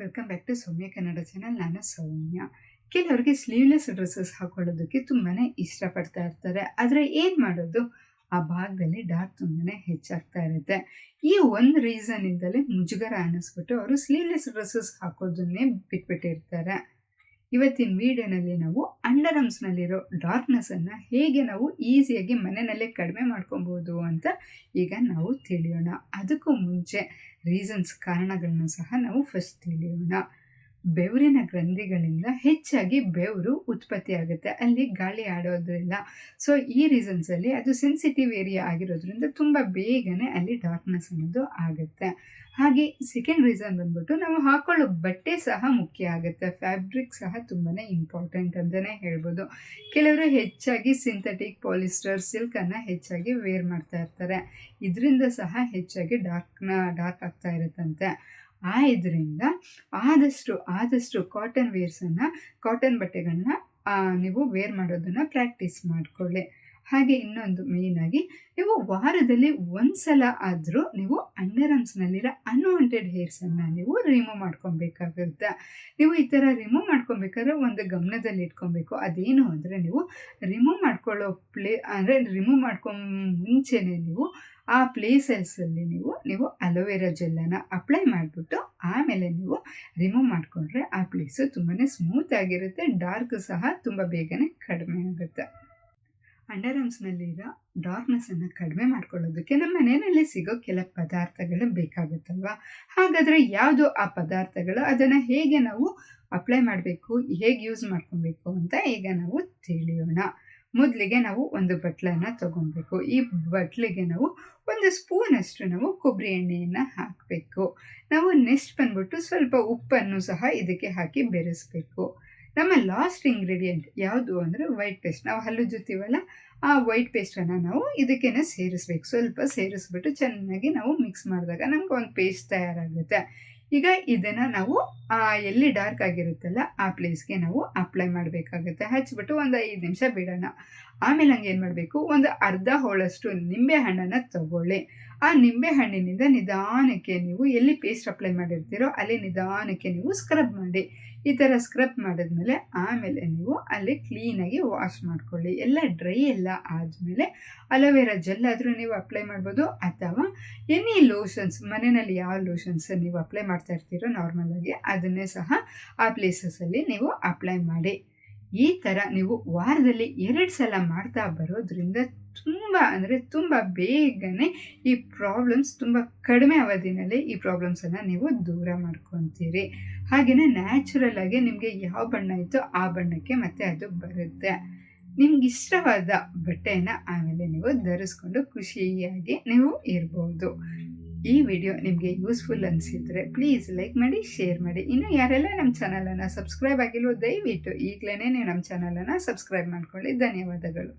Welcome back to Soumya Kannada channel ನಾನು ಸೌಮ್ಯ. ಕೆಲವರಿಗೆ sleeveless dresses ಹಾಕೊಳ್ಳೋದಕ್ಕೆ ತುಂಬಾ ಇಷ್ಟಪಡ್ತಾ ಇರ್ತಾರೆ. ಆದರೆ ಏನು ಮಾಡೋದು? ಆ ಭಾಗದಲ್ಲಿ ಡಾರ್ಕ್ ತುಂಬಾ ಹೆಚ್ಚಾಗ್ತಾ ಇರುತ್ತೆ. ಈ ಒಂದು ರೀಸನಿಂದಲೇ ಮುಜುಗರ ಅನ್ನಿಸ್ಬಿಟ್ಟು ಅವರು ಸ್ಲೀವ್ಲೆಸ್ ಡ್ರೆಸ್ಸಸ್ ಹಾಕೋದನ್ನೇ ಬಿಟ್ಬಿಟ್ಟಿರ್ತಾರೆ. ಇವತ್ತಿನ ವಿಡಿಯೋನಲ್ಲಿ ನಾವು ಅಂಡರ್ ಆರ್ಮ್ಸ್ನಲ್ಲಿರೋ ಡಾರ್ಕ್ನೆಸ್ಸನ್ನು ಹೇಗೆ ನಾವು ಈಸಿಯಾಗಿ ಮನೆಯಲ್ಲೇ ಕಡಿಮೆ ಮಾಡ್ಕೊಬೋದು ಅಂತ ಈಗ ನಾವು ತಿಳಿಯೋಣ. ಅದಕ್ಕೂ ಮುಂಚೆ ರೀಸನ್ಸ್ ಕಾರಣಗಳನ್ನು ಸಹ ನಾವು ಫಸ್ಟ್ ತಿಳಿಯೋಣ. ಬೆವರಿನ ಗ್ರಂಥಿಗಳಿಂದ ಹೆಚ್ಚಾಗಿ ಬೆವರು ಉತ್ಪತ್ತಿ ಆಗುತ್ತೆ. ಅಲ್ಲಿ ಗಾಳಿ ಆಡೋದ್ರಿಂದ. ಸೊ ಈ ರೀಸನ್ಸಲ್ಲಿ ಅದು ಸೆನ್ಸಿಟಿವ್ ಏರಿಯಾ ಆಗಿರೋದ್ರಿಂದ ತುಂಬ ಬೇಗನೆ ಅಲ್ಲಿ ಡಾರ್ಕ್ನೆಸ್ ಅನ್ನೋದು ಆಗುತ್ತೆ. ಹಾಗೆ ಸೆಕೆಂಡ್ ರೀಸನ್ ಬಂದ್ಬಿಟ್ಟು ನಾವು ಹಾಕೊಳ್ಳೋ ಬಟ್ಟೆ ಸಹ ಮುಖ್ಯ ಆಗುತ್ತೆ. ಫ್ಯಾಬ್ರಿಕ್ ಸಹ ತುಂಬಾ ಇಂಪಾರ್ಟೆಂಟ್ ಅಂತಲೇ ಹೇಳ್ಬೋದು. ಕೆಲವರು ಹೆಚ್ಚಾಗಿ ಸಿಂಥೆಟಿಕ್ ಪಾಲಿಸ್ಟರ್ ಸಿಲ್ಕನ್ನು ಹೆಚ್ಚಾಗಿ ವೇರ್ ಮಾಡ್ತಾ ಇರ್ತಾರೆ. ಇದರಿಂದ ಸಹ ಹೆಚ್ಚಾಗಿ ಡಾರ್ಕ್ನ ಡಾರ್ಕ್ ಆಗ್ತಾ ಇರುತ್ತಂತೆ. ಆ ಇದರಿಂದ ಆದಷ್ಟು ಆದಷ್ಟು ಕಾಟನ್ ವೇರ್ಸನ್ನು ಕಾಟನ್ ಬಟ್ಟೆಗಳನ್ನ ನೀವು ವೇರ್ ಮಾಡೋದನ್ನು ಪ್ರಾಕ್ಟೀಸ್ ಮಾಡಿಕೊಳ್ಳಿ. ಹಾಗೆ ಇನ್ನೊಂದು ಮೇಯ್ನಾಗಿ ನೀವು ವಾರದಲ್ಲಿ ಒಂದು ಸಲ ಆದರೂ ನೀವು ಅಂಡರ್ ಆರ್ಮ್ಸ್ನಲ್ಲಿರೋ ಅನ್ವಾಂಟೆಡ್ ಹೇರ್ಸನ್ನು ನೀವು ರಿಮೂವ್ ಮಾಡ್ಕೊಬೇಕಾಗುತ್ತೆ. ನೀವು ಈ ಥರ ರಿಮೂವ್ ಮಾಡ್ಕೊಬೇಕಾದ್ರೆ ಒಂದು ಗಮನದಲ್ಲಿ ಇಟ್ಕೊಬೇಕು. ಅದೇನು ಅಂದರೆ ನೀವು ರಿಮೂವ್ ಮಾಡ್ಕೊಳ್ಳೋ ಪ್ಲೇ, ಅಂದರೆ ರಿಮೂವ್ ಮಾಡ್ಕೊಂಡು ಮುಂಚೆನೇ ನೀವು ಆ ಪ್ಲೇಸಸ್ಸಲ್ಲಿ ನೀವು ನೀವು ಅಲೋವೆರಾ ಜೆಲ್ಲನ್ನು ಅಪ್ಲೈ ಮಾಡಿಬಿಟ್ಟು ಆಮೇಲೆ ನೀವು ರಿಮೂವ್ ಮಾಡಿಕೊಂಡ್ರೆ ಆ ಪ್ಲೇಸು ತುಂಬಾ ಸ್ಮೂತ್ ಆಗಿರುತ್ತೆ ಡಾರ್ಕ್ ಸಹ ತುಂಬ ಬೇಗನೆ ಕಡಿಮೆ ಆಗುತ್ತೆ. ಅಂಡರ್ ಆರ್ಮ್ಸ್ನಲ್ಲಿರೋ ಡಾರ್ಕ್ನೆಸ್ಸನ್ನು ಕಡಿಮೆ ಮಾಡ್ಕೊಳ್ಳೋದಕ್ಕೆ ನಮ್ಮ ಮನೆಯಲ್ಲಿ ಸಿಗೋ ಕೆಲ ಪದಾರ್ಥಗಳು ಬೇಕಾಗುತ್ತಲ್ವಾ? ಹಾಗಾದರೆ ಯಾವುದು ಆ ಪದಾರ್ಥಗಳು? ಅದನ್ನು ಹೇಗೆ ನಾವು ಅಪ್ಲೈ ಮಾಡಬೇಕು? ಹೇಗೆ ಯೂಸ್ ಮಾಡ್ಕೊಬೇಕು ಅಂತ ಈಗ ನಾವು ತಿಳಿಯೋಣ. ಮೊದಲಿಗೆ ನಾವು ಒಂದು ಬಟ್ಲನ್ನು ತೊಗೊಬೇಕು. ಈ ಬಟ್ಲಿಗೆ ನಾವು ಒಂದು ಸ್ಪೂನಷ್ಟು ನಾವು ಕೊಬ್ಬರಿ ಎಣ್ಣೆಯನ್ನು ಹಾಕಬೇಕು. ನಾವು ನೆಕ್ಸ್ಟ್ ಬಂದ್ಬಿಟ್ಟು ಸ್ವಲ್ಪ ಉಪ್ಪನ್ನು ಸಹ ಇದಕ್ಕೆ ಹಾಕಿ ಬೆರೆಸಬೇಕು. ನಮ್ಮ ಲಾಸ್ಟ್ ಇಂಗ್ರೀಡಿಯೆಂಟ್ ಯಾವುದು ಅಂದರೆ ವೈಟ್ ಪೇಸ್ಟ್ ನಾವು ಹಲ್ಲು ಜೊತೀವಲ್ಲ, ಆ ವೈಟ್ ಪೇಸ್ಟನ್ನು ನಾವು ಇದಕ್ಕೇನೆ ಸೇರಿಸ್ಬೇಕು. ಸ್ವಲ್ಪ ಸೇರಿಸ್ಬಿಟ್ಟು ಚೆನ್ನಾಗಿ ನಾವು ಮಿಕ್ಸ್ ಮಾಡಿದಾಗ ನಮ್ಗೆ ಒಂದು ಪೇಸ್ಟ್ ತಯಾರಾಗುತ್ತೆ. ಈಗ ಇದನ್ನು ನಾವು ಎಲ್ಲಿ ಡಾರ್ಕ್ ಆಗಿರುತ್ತಲ್ಲ, ಆ ಪ್ಲೇಸ್ಗೆ ನಾವು ಅಪ್ಲೈ ಮಾಡಬೇಕಾಗುತ್ತೆ. ಹಚ್ಬಿಟ್ಟು ಒಂದು ಐದು ನಿಮಿಷ ಬಿಡೋಣ. ಆಮೇಲೆ ಹಂಗೆ ಏನು ಮಾಡಬೇಕು? ಒಂದು ಅರ್ಧ ಹೋಳಷ್ಟು ನಿಂಬೆ ಹಣ್ಣನ್ನು ತಗೊಳ್ಳಿ. ಆ ನಿಂಬೆ ಹಣ್ಣಿನಿಂದ ನಿಧಾನಕ್ಕೆ ನೀವು ಎಲ್ಲಿ ಪೇಸ್ಟ್ ಅಪ್ಲೈ ಮಾಡಿರ್ತೀರೋ, ಅಲ್ಲಿ ನಿಧಾನಕ್ಕೆ ನೀವು ಸ್ಕ್ರಬ್ ಮಾಡಿ. ಈ ಥರ ಸ್ಕ್ರಬ್ ಮಾಡಿದ್ಮೇಲೆ ಆಮೇಲೆ ನೀವು ಅಲ್ಲಿ ಕ್ಲೀನಾಗಿ ವಾಶ್ ಮಾಡ್ಕೊಳ್ಳಿ. ಎಲ್ಲ ಡ್ರೈ ಎಲ್ಲ ಆದಮೇಲೆ ಅಲೋವೆರಾ ಜೆಲ್ ಆದರೂ ನೀವು ಅಪ್ಲೈ ಮಾಡ್ಬೋದು. ಅಥವಾ ಎನಿ ಲೋಷನ್ಸ್ ಮನೆಯಲ್ಲಿ ಯಾವ ಲೋಷನ್ಸ್ ನೀವು ಅಪ್ಲೈ ಮಾಡ್ತಾ ಇರ್ತೀರೋ ನಾರ್ಮಲಾಗಿ ಅದನ್ನೇ ಸಹ ಆ ಪ್ಲೇಸಸಲ್ಲಿ ನೀವು ಅಪ್ಲೈ ಮಾಡಿ. ಈ ಥರ ನೀವು ವಾರದಲ್ಲಿ ಎರಡು ಸಲ ಮಾಡ್ತಾ ಬರೋದ್ರಿಂದ ತುಂಬ ಅಂದರೆ ತುಂಬ ಬೇಗನೆ ಈ ಪ್ರಾಬ್ಲಮ್ಸ್ ತುಂಬ ಕಡಿಮೆ ಅವಧಿನಲ್ಲಿ ಈ ಪ್ರಾಬ್ಲಮ್ಸನ್ನು ನೀವು ದೂರ ಮಾಡ್ಕೊತೀರಿ. ಹಾಗೆಯೇ ನ್ಯಾಚುರಲ್ ಆಗಿ ನಿಮಗೆ ಯಾವ ಬಣ್ಣ ಇತ್ತೋ ಆ ಬಣ್ಣಕ್ಕೆ ಮತ್ತೆ ಅದು ಬರುತ್ತೆ. ನಿಮ್ಗೆ ಇಷ್ಟವಾದ ಬಟ್ಟೆಯನ್ನು ಆಮೇಲೆ ನೀವು ಧರಿಸ್ಕೊಂಡು ಖುಷಿಯಾಗಿ ನೀವು ಇರ್ಬೋದು. ಈ ವಿಡಿಯೋ ನಿಮಗೆ ಯೂಸ್ಫುಲ್ ಅನಿಸಿದರೆ ಪ್ಲೀಸ್ ಲೈಕ್ ಮಾಡಿ ಶೇರ್ ಮಾಡಿ. ಇನ್ನು ಯಾರೆಲ್ಲ ನಮ್ಮ ಚಾನಲನ್ನು ಸಬ್ಸ್ಕ್ರೈಬ್ ಆಗಿಲ್ವೋ ದಯವಿಟ್ಟು ಈಗಲೇ ನಮ್ಮ ಚಾನಲನ್ನು ಸಬ್ಸ್ಕ್ರೈಬ್ ಮಾಡ್ಕೊಳ್ಳಿ. ಧನ್ಯವಾದಗಳು.